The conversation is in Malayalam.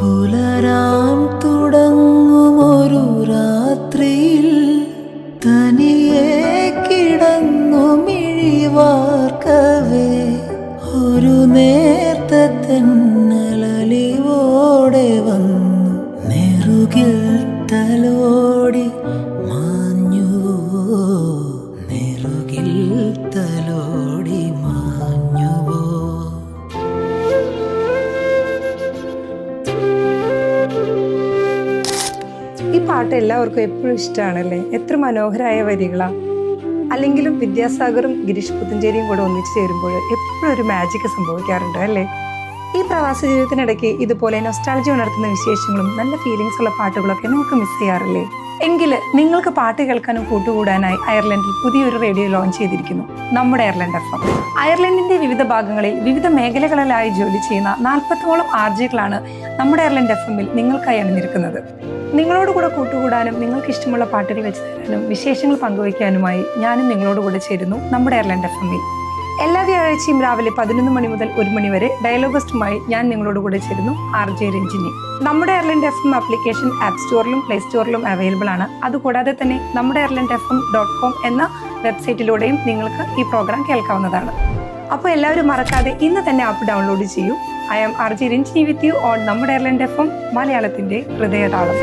പുലരാൻ തുടങ്ങുമൊരു രാത്രിയിൽ തനിയെ കിടന്നു മിഴിവാർക്കവേ. ഒരു നേർത്ത പാട്ട് എല്ലാവർക്കും എപ്പോഴും ഇഷ്ടമാണല്ലേ? എത്ര മനോഹരമായ വരികളാ. അല്ലെങ്കിലും വിദ്യാസാഗറും ഗിരീഷ് പുത്തഞ്ചേരിയും കൂടെ ഒന്നിച്ചു ചേരുമ്പോൾ എപ്പോഴും ഒരു മാജിക് സംഭവിക്കാറുണ്ട് അല്ലേ? ഈ പ്രവാസ ജീവിതത്തിനിടയ്ക്ക് ഇതുപോലെ നൊസ്റ്റാളജി ഉണർത്തുന്ന വിശേഷങ്ങളും നല്ല ഫീലിങ്സ് ഉള്ള പാട്ടുകളൊക്കെ നമുക്ക് മിസ് ചെയ്യാറില്ലേ? എങ്കിൽ നിങ്ങൾക്ക് പാട്ട് കേൾക്കാനും കൂട്ടുകൂടാനായി അയർലൻഡിൽ പുതിയൊരു റേഡിയോ ലോഞ്ച് ചെയ്തിരിക്കുന്നു. നമ്മുടെ അയർലൻഡ് എഫ് എം. അയർലൻഡിന്റെ വിവിധ ഭാഗങ്ങളിൽ വിവിധ മേഖലകളിലായി ജോലി ചെയ്യുന്ന നാൽപ്പത്തോളം ആർജികളാണ് നമ്മുടെ അയർലൻഡ് എഫ് എമ്മിൽ നിങ്ങൾക്കായി അണിഞ്ഞിരിക്കുന്നത്. നിങ്ങളോട് കൂടെ കൂട്ടുകൂടാനും നിങ്ങൾക്ക് ഇഷ്ടമുള്ള പാട്ടുകൾ വെച്ച് തരാനും വിശേഷങ്ങൾ പങ്കുവയ്ക്കാനുമായി ഞാനും നിങ്ങളോട് കൂടെ ചേരുന്നു നമ്മുടെ എയർലൻഡ് എഫ് എമ്മിൽ എല്ലാ വ്യാഴാഴ്ചയും രാവിലെ പതിനൊന്ന് മണി മുതൽ ഒരു മണി വരെ ഡയലോഗസ്റ്റുമായി ഞാൻ നിങ്ങളോട് കൂടെ ചേരുന്നു ആർ ജെ രഞ്ജിനി. നമ്മുടെ Ireland F M application app സ്റ്റോറിലും play സ്റ്റോറിലും അവൈലബിൾ ആണ്. അതുകൂടാതെ തന്നെ നമ്മുടെ Ireland F M dot com എന്ന വെബ്സൈറ്റിലൂടെയും നിങ്ങൾക്ക് ഈ പ്രോഗ്രാം കേൾക്കാവുന്നതാണ്. അപ്പോൾ എല്ലാവരും മറക്കാതെ ഇന്ന് തന്നെ ആപ്പ് ഡൗൺലോഡ് ചെയ്യൂ. I am R J Ranjini with you on നമ്മുടെ എയർലൈൻ എഫ് എം മലയാളത്തിന്റെ ഹൃദയതാളം.